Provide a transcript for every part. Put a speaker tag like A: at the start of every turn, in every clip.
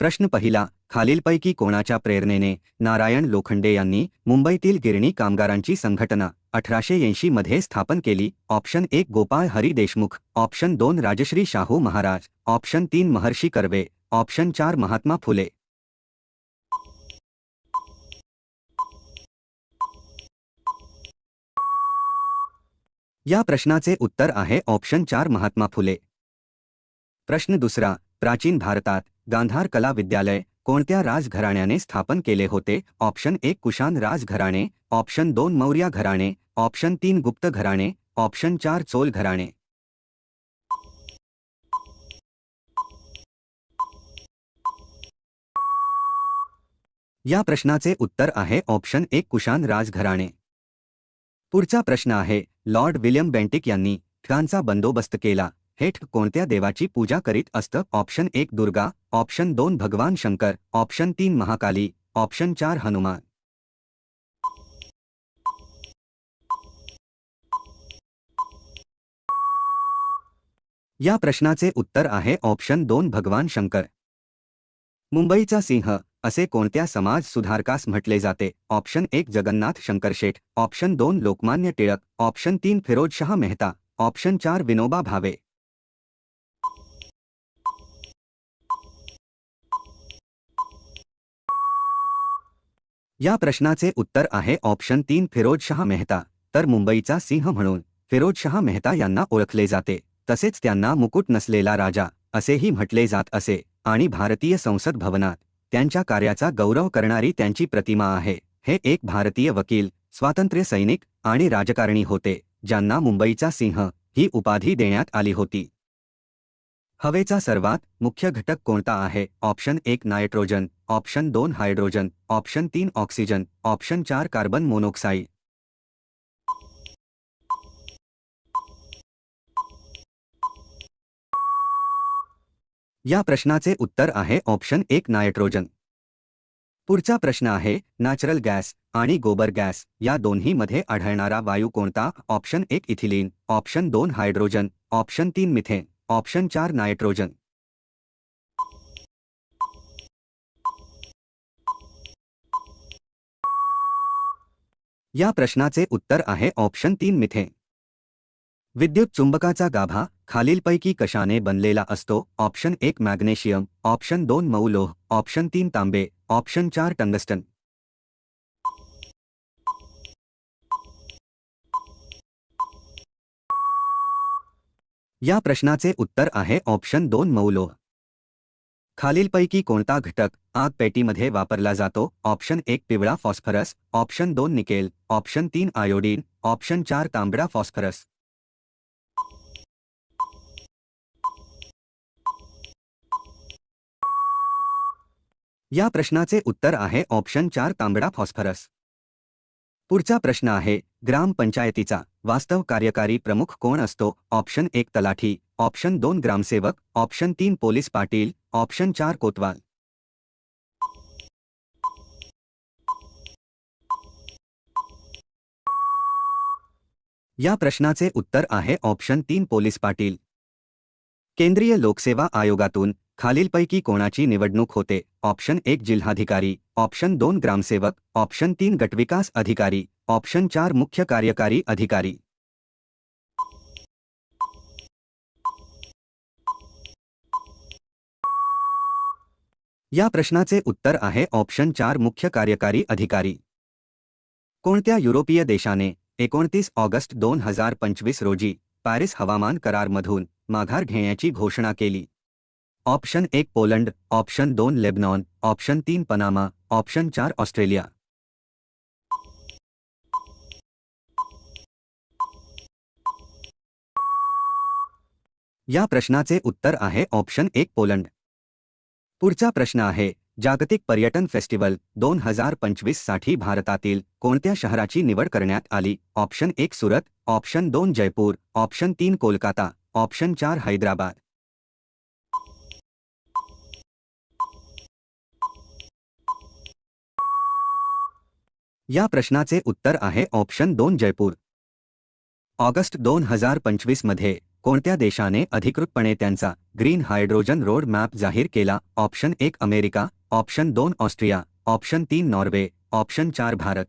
A: प्रश्न पहिला खालीलपैकी कोणाच्या प्रेरणेने नारायण लोखंडे यांनी मुंबईतील गिरणी कामगारांची संघटना अठराशे ऐंशी मध्ये स्थापन केली. ऑप्शन एक गोपाळ हरी देशमुख. ऑप्शन दोन राजश्री शाहू महाराज. ऑप्शन तीन महर्षी कर्वे. ऑप्शन चार महात्मा फुले. या प्रश्नाचे उत्तर आहे ऑप्शन चार महात्मा फुले. प्रश्न दुसरा प्राचीन भारतात गांधार कला विद्यालय कोणत्या राजघराण्याने स्थापन केले होते? ऑप्शन एक कुशान राजघराणे. ऑप्शन दोन मौर्या घराणे. ऑप्शन तीन गुप्त घराणे. ऑप्शन चार चोल घराणे. या प्रश्नाचे उत्तर आहे. ऑप्शन एक कुशाण राजघराणे. पुढचा प्रश्न आहे. लॉर्ड विलियम बेंटिक यांनी ठिकाणचा बंदोबस्त केला. हेठ कोणत्या देवाची पूजा करीत ऑप्शन एक दुर्गा, ऑप्शन दोन भगवान शंकर, ऑप्शन तीन महाकाली, ऑप्शन चार हनुमान. या प्रश्नाचे उत्तर आहे ऑप्शन दोन भगवान शंकर. मुंबईचा सिंह, असे कोणत्या समाज सुधारकास म्हटले जाते? ऑप्शन एक जगन्नाथ शंकरशेठ ऑप्शन दोन लोकमान्य टिळक, ऑप्शन तीन फिरोजशाह मेहता, ऑप्शन चार विनोबा भावे. या प्रश्नाचे उत्तर आहे ऑप्शन तीन फिरोजशाह मेहता. तर मुंबईचा सिंह म्हणून फिरोजशाह मेहता यांना ओळखले जाते. तसेच त्यांना मुकुट नसलेला राजा असेही म्हटले जात असे. आणि भारतीय संसद भवनात त्यांच्या कार्याचा गौरव करणारी त्यांची प्रतिमा आहे. हे एक भारतीय वकील स्वातंत्र्य सैनिक आणि राजकारणी होते ज्यांना मुंबईचा सिंह ही उपाधी देण्यात आली होती. हवेचा सर्वात मुख्य घटक कोणता आहे? ऑप्शन एक नायट्रोजन ऑप्शन दोन हायड्रोजन ऑप्शन तीन ऑक्सिजन ऑप्शन चार कार्बन मोनोक्साईड. या प्रश्नाचे उत्तर आहे ऑप्शन एक नायट्रोजन. पुढचा प्रश्न आहे नॅचरल गॅस आणि गोबर गॅस या दोन्हीमध्ये आढळणारा वायू कोणता? ऑप्शन एक इथिलीन ऑप्शन दोन हायड्रोजन ऑप्शन तीन मिथेन. ऑप्शन चार नाइट्रोजन। या प्रश्नाचे उत्तर आहे ऑप्शन तीन मिथेन। विद्युत चुंबकाचा गाभा खालीलपैकी कशाने बनलेला असतो? ऑप्शन एक मॅग्नेशियम, ऑप्शन दोन मौलोह ऑप्शन तीन तांबे, ऑप्शन चार टंगस्टन। या प्रश्नाचे उत्तर आहे ऑप्शन दोन मौलोह खालीलपैकी कोणता घटक आग पेटीमध्ये वापरला जातो? ऑप्शन एक पिवळा फॉस्फरस, ऑप्शन दोन निकेल, ऑप्शन तीन आयोडीन, ऑप्शन चार तांबडा फॉस्फरस. या प्रश्नाचे उत्तर आहे ऑप्शन चार तांबडा फॉस्फरस. पुढचा प्रश्न आहे ग्रामपंचायतीचा वास्तव कार्यकारी प्रमुख कोण असतो? ऑप्शन एक तलाठी ऑप्शन दोन ग्रामसेवक ऑप्शन तीन पोलीस पाटील ऑप्शन चार कोतवाल. या प्रश्नाचे उत्तर आहे ऑप्शन तीन पोलीस पाटील. केंद्रीय लोकसेवा आयोगातून खालीलपैकी कोणाची निवडणूक होते? ऑप्शन एक जिल्हाधिकारी ऑप्शन दोन ग्रामसेवक ऑप्शन तीन गटविकास अधिकारी ऑप्शन चार मुख्य कार्यकारी अधिकारी। या प्रश्नाचे उत्तर आहे ऑप्शन चार मुख्य कार्यकारी अधिकारी। कोणत्या युरोपीय देशाने एकोणतीस ऑगस्ट दोन हज़ार पंचवीस रोजी पॅरिस हवामान करारमधून माघार घेण्याची घोषणा केली? ऑप्शन एक पोलंड, ऑप्शन दोन लेबनॉन, ऑप्शन तीन पनामा, ऑप्शन चार ऑस्ट्रेलिया। या प्रश्नाचे उत्तर आहे ऑप्शन एक पोलंड. पुढचा प्रश्न आहे, जागतिक पर्यटन फेस्टिवल दोन हज़ार पंचवीस साठी भारतातील कोणत्या शहराची निवड करण्यात आली? ऑप्शन एक सुरत, ऑप्शन दोन जयपूर, ऑप्शन तीन कोलकाता, ऑप्शन चार हैदराबाद. या प्रश्नाचे उत्तर आहे ऑप्शन दोन जयपूर. ऑगस्ट दोन हज़ार पंचवीस मध्ये कोणत्या देशाने अधिकृतपणे त्यांचा ग्रीन हायड्रोजन रोड मॅप जाहीर केला? ऑप्शन एक अमेरिका, ऑप्शन दोन ऑस्ट्रिया, ऑप्शन तीन नॉर्वे, ऑप्शन चार भारत.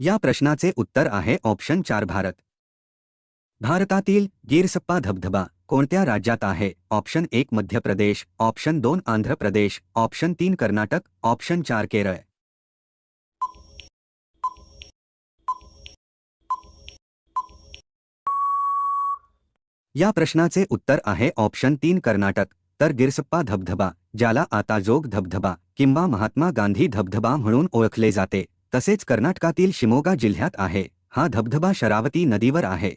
A: या प्रश्नाचे उत्तर आहे ऑप्शन चार भारत. भारतातील गिरसप्पा धबधबा कोणत्या राज्यात आहे? ऑप्शन एक मध्य प्रदेश, ऑप्शन दोन आंध्र प्रदेश, ऑप्शन तीन कर्नाटक, ऑप्शन चार केरळ. या प्रश्नाचे उत्तर आहे ऑप्शन तीन कर्नाटक. तर गिरसप्पा धबधबा, ज्याला आता जोग धबधबा किंवा महात्मा गांधी धबधबा म्हणून ओळखले जाते, तसेच कर्नाटकातील शिमोगा जिल्ह्यात आहे. हा धबधबा शरावती नदीवर आहे.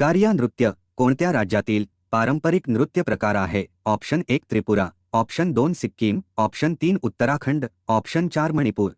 A: गारिया नृत्य, कोणत्या राज्यातील पारंपरिक नृत्य प्रकार आहे? ऑप्शन एक त्रिपुरा, ऑप्शन दोन सिक्कीम, ऑप्शन तीन उत्तराखंड, ऑप्शन चार मणिपूर.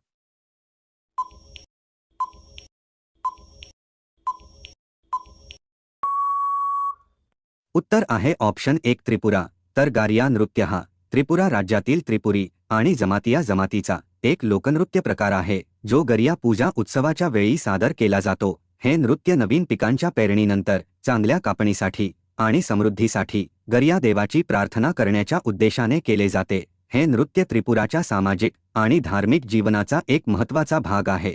A: उत्तर आहे ऑप्शन एक त्रिपुरा तर गारिया नृत्य हा. त्रिपुरा राज्यातील त्रिपुरी आणि जमातिया जमातीचा एक लोकनृत्य प्रकार आहे जो गरिया पूजा उत्सवाच्या वेळी सादर केला जातो. हे नृत्य नवीन पिकांच्या पेरणीनंतर चांगल्या कापणीसाठी आणि समृद्धीसाठी गरिया देवाची प्रार्थना करण्याच्या उद्देशाने केले जाते. हे नृत्य त्रिपुराच्या सामाजिक आणि धार्मिक जीवनाचा एक महत्त्वाचा भाग आहे.